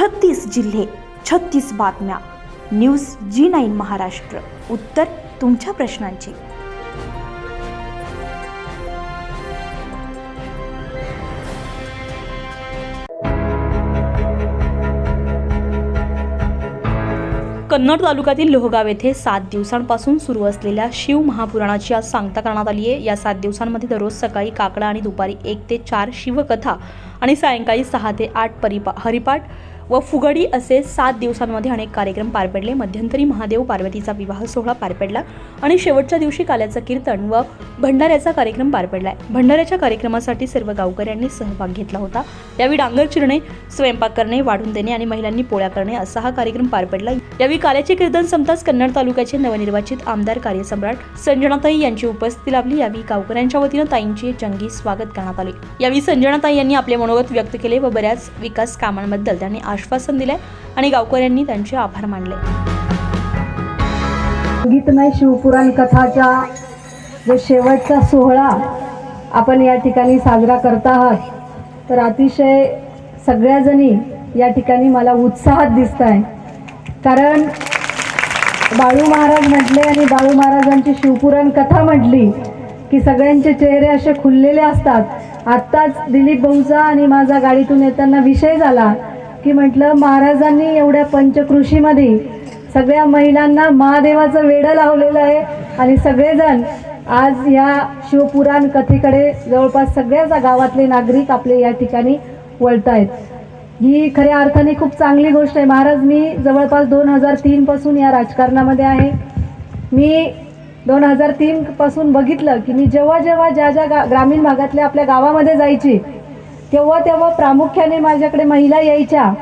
छत्तीस जिल्हे छत्तीस बातम्या. News G nine Maharashtra. उत्तर तुमच्या प्रश्नांची. कन्नड तालुक्यातील लोहगाव येथे सात दिवसांपासून सुरू असलेल्या शिव महापुराणाची आज सांगता करण्यात आली आहे. या सात दिवसांमध्ये दररोज सकाळी काकडा आणि दुपारी एक ते चार शिवकथा आणि सायंकाळी सहा ते आठ परिपा हरिपाठ व फुगडी असे सात दिवसांमध्ये अनेक कार्यक्रम पार पडले. मध्यंतरी महादेव पार्वतीचा विवाह सोहळा पार पडला आणि शेवटच्या दिवशी काल्याचं कीर्तन व भंडाऱ्याचा कार्यक्रम पार पडलाय भंडाऱ्याच्या कार्यक्रमासाठी सर्व गावकऱ्यांनी सहभाग घेतला होता. यावेळी डांगर चिरणे स्वयंपाक करणे वाढून देणे आणि महिलांनी पोळ्या करणे असा हा कार्यक्रम पार पडला. यावेळी काल्याचे कीर्तन संपताच कन्नड तालुक्याचे नवनिर्वाचित आमदार कार्यसम्राट संजनाताई यांची उपस्थिती लाभली. यावेळी गावकऱ्यांच्या वतीनं ताईंचे जंगी स्वागत करण्यात आले. यावेळी संजनाताई यांनी आपले मनोगत व्यक्त केले व बऱ्याच विकास कामांबद्दल त्यांनी आश्वासन दिले आणि गावकऱ्यांनी त्यांचे आभार मानले. गीतमय शिवपुराण कथाचा जो शेवटचा सोहळा आपण या ठिकाणी साजरा करत आहात तर अतिशय सगळ्याजणी या ठिकाणी मला उत्साहात दिसत आहे कारण बाळू महाराज म्हटले आणि बाळू महाराजांची शिवपुराण कथा म्हटली की सगळ्यांचे चेहरे असे खुललेले असतात. आत्ताच दिलीप भाऊचा आणि माझा गाडीतून येताना विषय झाला. की म्हटलं महाराजांनी एवढ्या पंचकृषीमध्ये सगळ्या महिलांना महादेवाचं वेडं लावलेलं आहे. आणि सगळेजण आज या शिवपुराण कथेकडे जवळपास सगळ्याच गावातले नागरिक आपले या ठिकाणी वळत आहेत ही खऱ्या अर्थाने खूप चांगली गोष्ट आहे. महाराज मी जवळपास दोन हजार तीनपासून या राजकारणामध्ये आहे. मी दोन हजार तीनपासून बघितलं की मी जेव्हा जेव्हा ज्या ज्या गा ग्रामीण भागातल्या आपल्या गावामध्ये जायची तेव्हा तेव्हा प्रामुख्याने माझ्याकडे महिला यायच्या.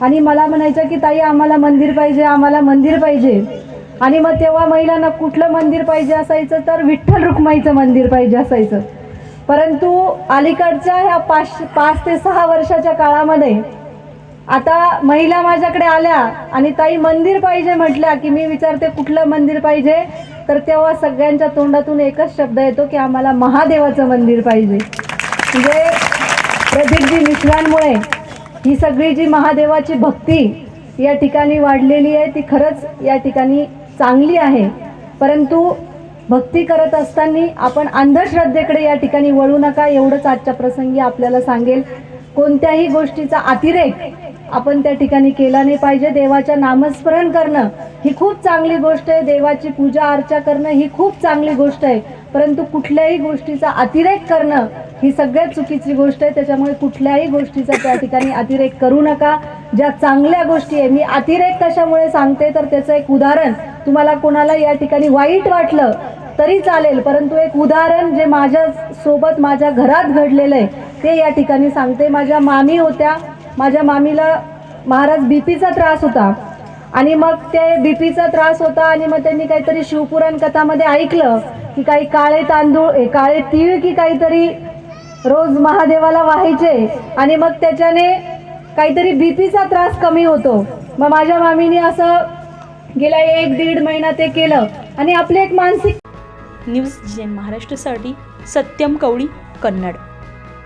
आणि मला म्हणायचं की ताई आम्हाला मंदिर पाहिजे आम्हाला मंदिर पाहिजे. आणि मग तेव्हा महिलांना कुठलं मंदिर पाहिजे असायचं तर विठ्ठल रुक्माईचं मंदिर पाहिजे असायचं. परंतु अलीकडच्या ह्या पाच पाच ते सहा वर्षाच्या काळामध्ये आता महिला माझ्याकडे आल्या आणि ताई मंदिर पाहिजे म्हटल्या की मी विचारते कुठलं मंदिर पाहिजे? तर तेव्हा सगळ्यांच्या तोंडातून एकच शब्द येतो की आम्हाला महादेवाचं मंदिर पाहिजे. म्हणजे प्रदीपजी मिश्रांमुळे ही सगळी जी महादेवाची भक्ती या ठिकाणी वाढलेली आहे ती खरंच या ठिकाणी चांगली आहे. परंतु भक्ती करत असताना आपण अंधश्रद्धेकडे या ठिकाणी वळू नका एवढंच आजच्या प्रसंगी आपल्याला सांगेल. कोणत्याही गोष्टीचा अतिरेक आपण त्या ठिकाणी केला नाही पाहिजे. देवाच्या नामस्मरण करणं ही खूप चांगली गोष्ट आहे. देवाची पूजा अर्चा करणं ही खूप चांगली गोष्ट आहे. परंतु कुठल्याही गोष्टीचा अतिरेक करणं ही सगळ्यात चुकीची गोष्ट आहे. त्याच्यामुळे कुठल्याही गोष्टीचा त्या ठिकाणी अतिरेक करू नका. ज्या चांगल्या गोष्टी आहे मी अतिरेक कशामुळे सांगते तर त्याचं एक उदाहरण तुम्हाला कोणाला या ठिकाणी वाईट वाटलं तरी चालेल परंतु एक उदाहरण जे माझ्या सोबत माझ्या घरात घडलेलं आहे ते या ठिकाणी सांगते. माझ्या मामी होत्या. माझ्या मामीला महाराज बीपीचा त्रास होता. आणि मग ते बीपीचा त्रास होता आणि मग त्यांनी काहीतरी शिवपुराण कथामध्ये ऐकलं की काही काळे तांदूळ ए, काळे तीळ की काहीतरी रोज महादेवाला व्हायचे. आणि मग त्याच्याने काहीतरी बीपीचा त्रास कमी होतो. मग माझ्या मामीने असं गेल्या एक दीड महिना ते केलं. आणि आपले एक मानसिक न्यूज जी महाराष्ट्रासाठी सत्यम कवळी कन्नड.